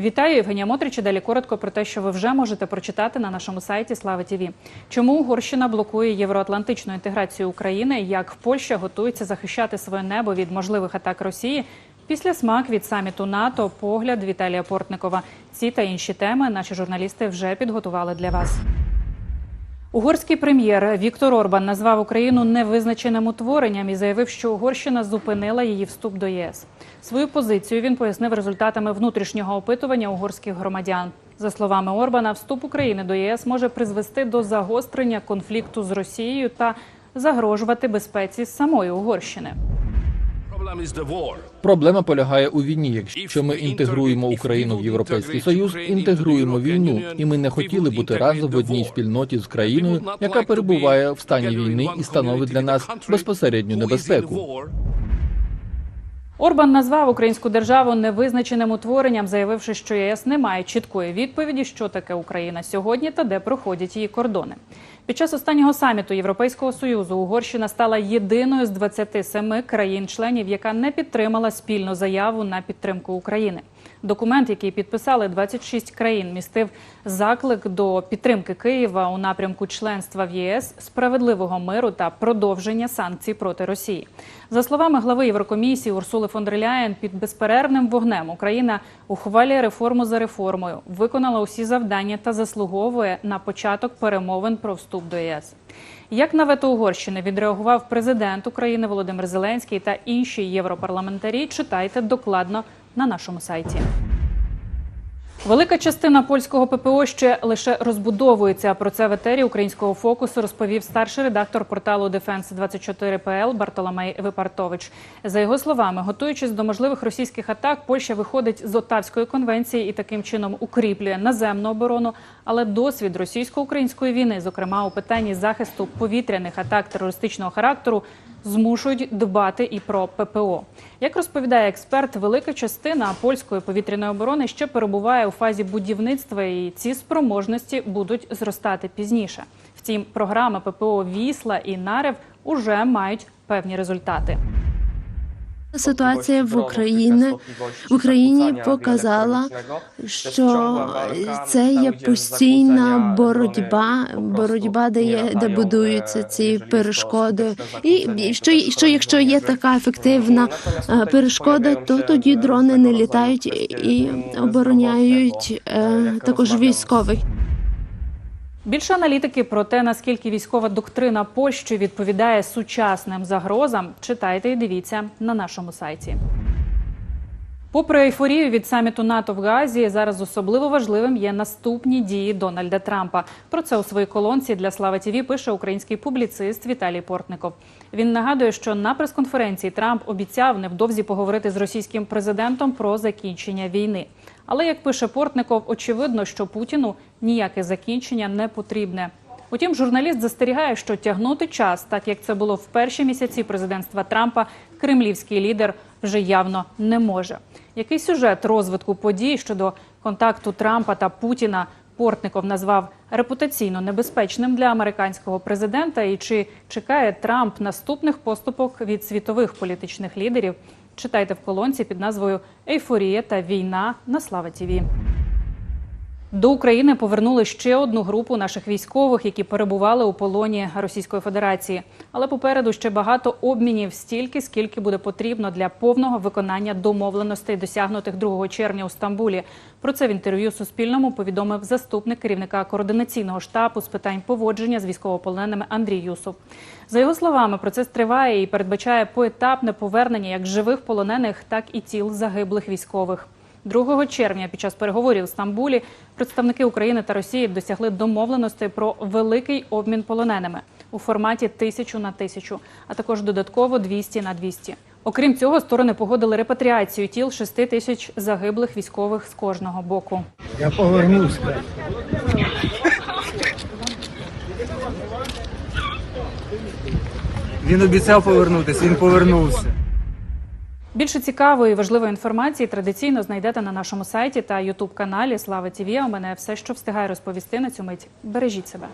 Вітаю, Євгенія Мотрича. Далі коротко про те, що ви вже можете прочитати на нашому сайті Слава ТІВІ. Чому Угорщина блокує євроатлантичну інтеграцію України? Як Польща готується захищати своє небо від можливих атак Росії? Після смак від саміту НАТО, погляд Віталія Портникова. Ці та інші теми наші журналісти вже підготували для вас. Угорський прем'єр Віктор Орбан назвав Україну невизначеним утворенням і заявив, що Угорщина зупинила її вступ до ЄС. Свою позицію він пояснив результатами внутрішнього опитування угорських громадян. За словами Орбана, вступ України до ЄС може призвести до загострення конфлікту з Росією та загрожувати безпеці самої Угорщини. Проблема полягає у війні. Якщо ми інтегруємо Україну в Європейський Союз, інтегруємо війну, і ми не хотіли бути разом в одній спільноті з країною, яка перебуває в стані війни і становить для нас безпосередню небезпеку. Орбан назвав українську державу невизначеним утворенням, заявивши, що ЄС не має чіткої відповіді, що таке Україна сьогодні та де проходять її кордони. Під час останнього саміту Європейського союзу Угорщина стала єдиною з 27 країн-членів, яка не підтримала спільну заяву на підтримку України. Документ, який підписали 26 країн, містив заклик до підтримки Києва у напрямку членства в ЄС, справедливого миру та продовження санкцій проти Росії. За словами глави Єврокомісії Урсули фон дер Ляєн, під безперервним вогнем Україна ухвалює реформу за реформою, виконала усі завдання та заслуговує на початок перемовин про вступ до ЄС. Як на вето Угорщини відреагував президент України Володимир Зеленський та інші європарламентарі, читайте докладно на нашому сайті. Велика частина польського ППО ще лише розбудовується. Про це в етері українського фокусу розповів старший редактор порталу Defense 24 pl Бартоломей Випартович. За його словами, готуючись до можливих російських атак, Польща виходить з Отавської конвенції і таким чином укріплює наземну оборону. Але досвід російсько-української війни, зокрема у питанні захисту повітряних атак терористичного характеру, змушують дбати і про ППО. Як розповідає експерт, велика частина польської повітряної оборони ще перебуває у фазі будівництва, і ці спроможності будуть зростати пізніше. Втім, програми ППО Вісла і Нарев уже мають певні результати. Ситуація в Україні в Україні показала, що це є постійна боротьба, боротьба, де є де будуються ці перешкоди, і що, що якщо є така ефективна е, перешкода, то тоді дрони не літають і обороняють е, також військових. Більше аналітики про те, наскільки військова доктрина Польщі відповідає сучасним загрозам, читайте і дивіться на нашому сайті. Попри ейфорію від саміту НАТО в Газі, зараз особливо важливим є наступні дії Дональда Трампа. Про це у своїй колонці для Слава ТІВІ пише український публіцист Віталій Портников. Він нагадує, що на прес-конференції Трамп обіцяв невдовзі поговорити з російським президентом про закінчення війни. Але як пише Портников, очевидно, що Путіну ніяке закінчення не потрібне. Утім, журналіст застерігає, що тягнути час, так як це було в перші місяці президентства Трампа, кремлівський лідер вже явно не може. Який сюжет розвитку подій щодо контакту Трампа та Путіна Портников назвав репутаційно небезпечним для американського президента? І чи чекає Трамп наступних поступок від світових політичних лідерів? Читайте в колонці під назвою Ейфорія та війна на Слава Тіві. До України повернули ще одну групу наших військових, які перебували у полоні Російської Федерації. Але попереду ще багато обмінів стільки, скільки буде потрібно для повного виконання домовленостей, досягнутих 2 червня у Стамбулі. Про це в інтерв'ю Суспільному повідомив заступник керівника координаційного штабу з питань поводження з військовополоненими Андрій Юсов. За його словами, процес триває і передбачає поетапне повернення як живих полонених, так і тіл загиблих військових. 2 червня під час переговорів у Стамбулі представники України та Росії досягли домовленостей про великий обмін полоненими у форматі тисячу на тисячу, а також додатково 200 на 200. Окрім цього, сторони погодили репатріацію тіл 6 тисяч загиблих військових з кожного боку. Я повернуся. Він обіцяв повернутися, він повернувся. Більше цікавої і важливої інформації традиційно знайдете на нашому сайті та ютуб каналі Слава ТІВІ. У мене все, що встигає розповісти на цю мить. Бережіть себе.